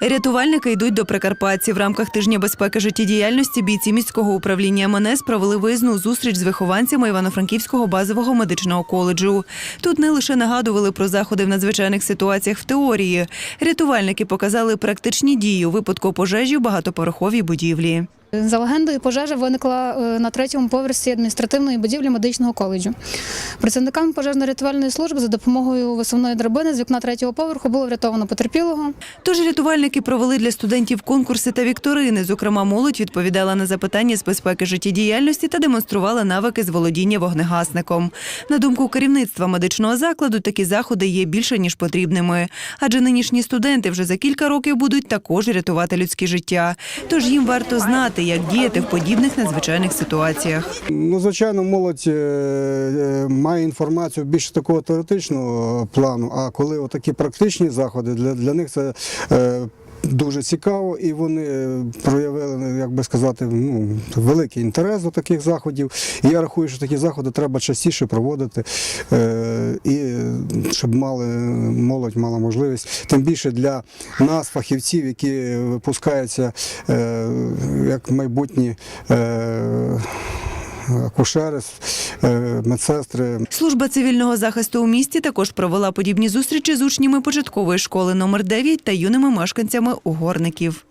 Рятувальники йдуть до Прикарпатці. В рамках тижня безпеки життєдіяльності бійці міського управління МНС провели виїзну зустріч з вихованцями Івано-Франківського базового медичного коледжу. Тут не лише нагадували про заходи в надзвичайних ситуаціях в теорії. Рятувальники показали практичні дії у випадку пожежі в багатоповерховій будівлі. За легендою, пожежа виникла е, на третьому поверсі адміністративної будівлі медичного коледжу. Працівниками пожежно-рятувальної служби за допомогою висувної драбини з вікна третього поверху було врятовано потерпілого. Тож рятувальники провели для студентів конкурси та вікторини. Зокрема, молодь відповідала на запитання з безпеки життєдіяльності та демонструвала навики з володіння вогнегасником. На думку керівництва медичного закладу, такі заходи є більше ніж потрібними, адже нинішні студенти вже за кілька років будуть також рятувати людське життя. Тож їм варто знати, як діяти в подібних надзвичайних ситуаціях. Ну, звичайно, молодь е, е, має інформацію більше такого теоретичного плану, а коли отакі практичні заходи, для, для них це е, дуже цікаво, і вони проявили, як би сказати, ну, великий інтерес до таких заходів. І я рахую, що такі заходи треба частіше проводити, е, і щоб мали, молодь мала можливість, тим більше для нас, фахівців, які випускаються е, як майбутні. Е, акушери, е, медсестри. Служба цивільного захисту у місті також провела подібні зустрічі з учнями початкової школи номер 9 та юними мешканцями угорників.